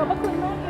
ขอบพระคุณมากค่ะ